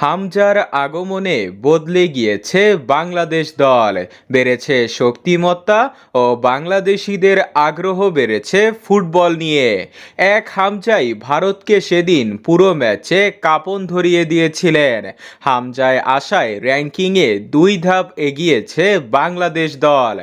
হামজার আগমনে বদলে গিয়েছে বাংলাদেশ দল। বেড়েছে শক্তিমত্তা ও বাংলাদেশিদের আগ্রহ বেড়েছে ফুটবল নিয়ে। এক হামজাই ভারতকে সেদিন পুরো ম্যাচে কাপন ধরিয়ে দিয়েছিলেন। হামজায় আশায় র্যাঙ্কিংয়ে দুই ধাপ এগিয়েছে বাংলাদেশ দল।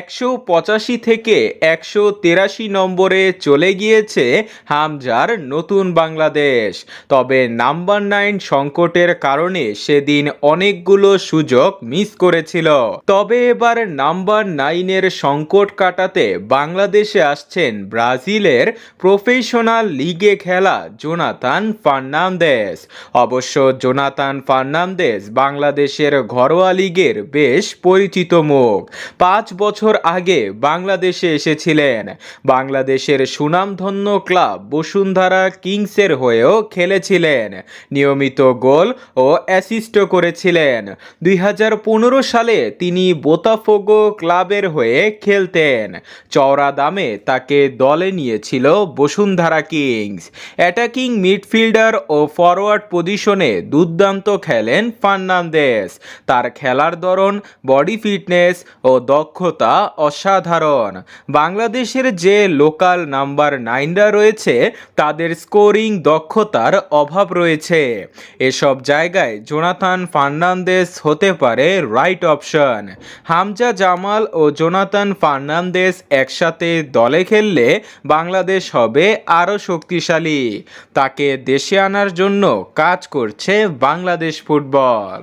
একশো পঁচাশি থেকে একশো তেরাশি নম্বরে চলে গিয়েছে হামজার নতুন বাংলাদেশ। তবে নাম্বার নাইন সংকটের কারণে সেদিন অনেকগুলো সুযোগ মিস করেছিল। তবে এবার নাম্বার নাইনের সংকট কাটাতে বাংলাদেশে আসছেন ব্রাজিলের প্রফেশনাল লিগে খেলা জোনাতান ফার্নান্দেস অবশ্য জোনাতান ফার্নান্দেস বাংলাদেশের ঘরোয়া লিগের বেশ পরিচিত মুখ। পাঁচ বছর আগে বাংলাদেশে এসেছিলেন। বাংলাদেশের সুনামধন্য ক্লাব বসুন্ধরা কিংসের হয়েও খেলেছিলেন। নিয়মিত গোল ও অ্যাসিস্ট করেছিলেন। দুই হাজার পনেরো সালে তিনি বোতাফোগো ক্লাবের হয়ে খেলতেন। চওড়া দামে তাকে দলে নিয়েছিল বসুন্ধরা কিংস। অ্যাটাকিং মিডফিল্ডার ও ফরওয়ার্ড পজিশনে দুর্দান্ত খেলেন ফার্নান্দেস। তার খেলার ধরন, বডি ফিটনেস ও দক্ষতা অসাধারণ। বাংলাদেশের যে লোকাল নাম্বার নাইনরা রয়েছে, তাদের স্কোরিং দক্ষতার অভাব রয়েছে। এসব জায়গায় জোনাথান ফার্নান্দেস হতে পারে রাইট অপশন হামজা জামাল ও জোনাথান ফার্নান্দেস একসাথে দলে খেললে বাংলাদেশ হবে আরও শক্তিশালী। তাকে দেশে আনার জন্য কাজ করছে বাংলাদেশ ফুটবল।